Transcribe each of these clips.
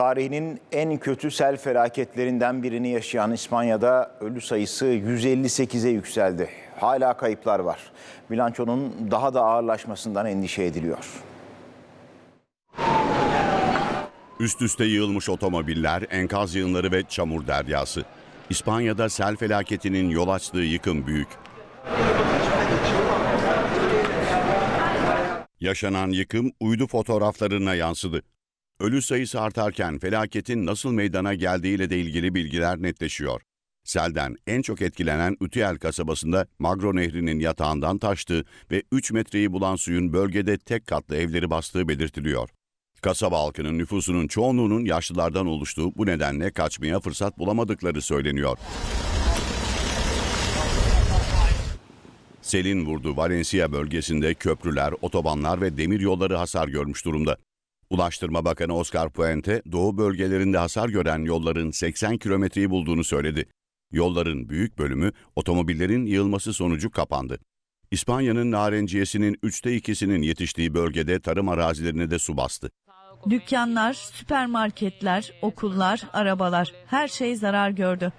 Tarihinin en kötü sel felaketlerinden birini yaşayan İspanya'da ölü sayısı 158'e yükseldi. Hala kayıplar var. Bilançonun daha da ağırlaşmasından endişe ediliyor. Üst üste yığılmış otomobiller, enkaz yığınları ve çamur deryası. İspanya'da sel felaketinin yol açtığı yıkım büyük. Yaşanan yıkım uydu fotoğraflarına yansıdı. Ölü sayısı artarken felaketin nasıl meydana geldiğiyle de ilgili bilgiler netleşiyor. Selden en çok etkilenen Utiel kasabasında Magro Nehri'nin yatağından taştığı ve 3 metreyi bulan suyun bölgede tek katlı evleri bastığı belirtiliyor. Kasaba halkının nüfusunun çoğunluğunun yaşlılardan oluştuğu bu nedenle kaçmaya fırsat bulamadıkları söyleniyor. Selin vurdu Valencia bölgesinde köprüler, otobanlar ve demir yolları hasar görmüş durumda. Ulaştırma Bakanı Oscar Puente, doğu bölgelerinde hasar gören yolların 80 kilometreyi bulduğunu söyledi. Yolların büyük bölümü otomobillerin yığılması sonucu kapandı. İspanya'nın narenciyesinin üçte ikisinin yetiştiği bölgede tarım arazilerine de su bastı. Dükkanlar, süpermarketler, okullar, arabalar her şey zarar gördü.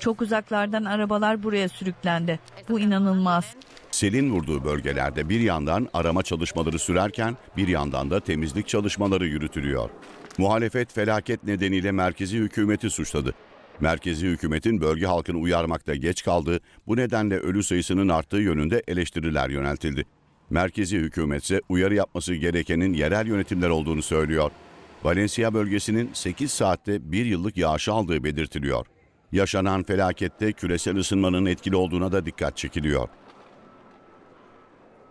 Çok uzaklardan arabalar buraya sürüklendi. Bu inanılmaz. Selin vurduğu bölgelerde bir yandan arama çalışmaları sürerken bir yandan da temizlik çalışmaları yürütülüyor. Muhalefet felaket nedeniyle merkezi hükümeti suçladı. Merkezi hükümetin bölge halkını uyarmakta geç kaldığı, bu nedenle ölü sayısının arttığı yönünde eleştiriler yöneltildi. Merkezi hükümet ise uyarı yapması gerekenin yerel yönetimler olduğunu söylüyor. Valencia bölgesinin 8 saatte bir yıllık yağış aldığı belirtiliyor. Yaşanan felakette küresel ısınmanın etkili olduğuna da dikkat çekiliyor.